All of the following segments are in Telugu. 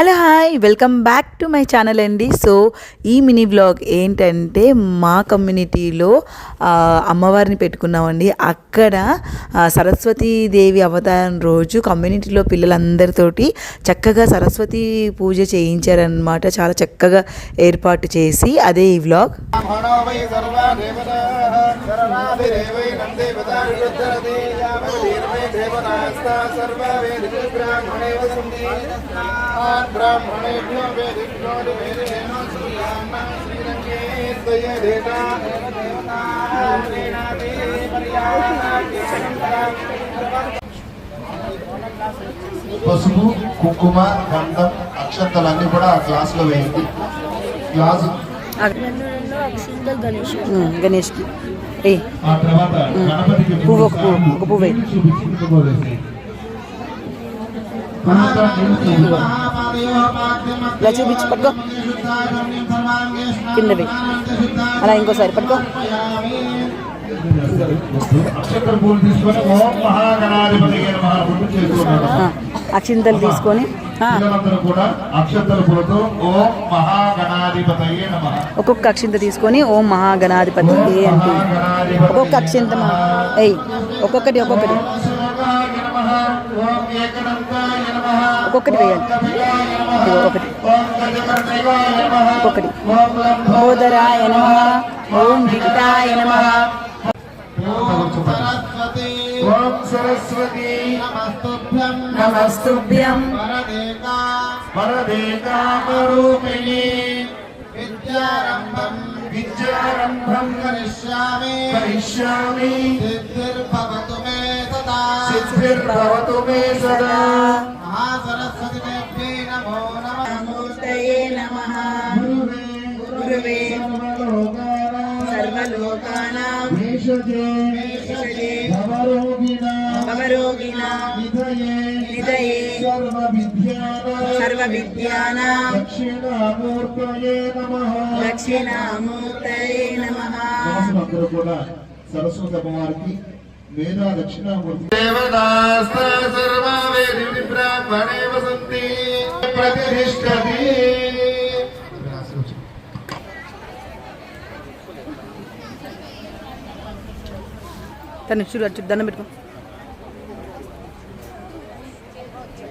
Hello hi welcome back to my channel అండి సో ఈ మినీ బ్లాగ్ ఏంటంటే మా కమ్యూనిటీలో అమ్మవారిని పెట్టుకున్నామండి అక్కడ ఆ, సరస్వతీదేవి అవతారం రోజు కమ్యూనిటీలో పిల్లలందరితోటి చక్కగా సరస్వతి పూజ చేయించారనమాట చాలా చక్కగా ఏర్పాటు చేసి అదే ఈ వ్లాగ్ బ్రాహ్మణో పసుపు కుంకుమ గంధం అక్షంతలన్నీ కూడా ఆ గ్లాస్. లో వేయండి గ్లాస్ పువ్వు ఒక పువ్వు, ఒక పువ్వు. ఇలా చూపించు పట్టుకో. కింద వెయ్యి అలా ఇంకోసారి పట్టుకో. అక్షంతల తీసుకొని ఒక్కొక్క అక్షింత తీసుకొని ఓం మహాగణాధిపతి అంటూ. ఒక్కొక్క అక్షింత ఒక్కొక్కటి ఒక్కొక్కటి. ఒక్కొక్కటి వేయాలి. ఒకటి. ఓం గజకర్ణికాయ నమః. ఒక్కొక్కటి ఓం ఓదరాయ నమ. ఓం సరస్వతి. ఓం సరస్వతి. నమస్తుభ్యం. విద్యారంభం. విద్యారంభం. కరిష్యామి. కరిష్యామి. సిద్ధిర్భవతు మే తదా సిద్ధిర్భవతు మే సదా. నమో నమః మూర్తయే నమః గురువే సర్వలోకానాం భవరోగిణా నిధయే సర్వ సర్వవిద్యానాం దక్షిణామూర్తయే నమః సరస్వతి అమ్మవారికి వేద దక్షిణామూర్తి దేవదాస్త తను చూడు అటు దండం పెట్టుకో.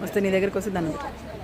వస్తే నీ దగ్గరికి వస్తే దండం పెట్టుకో.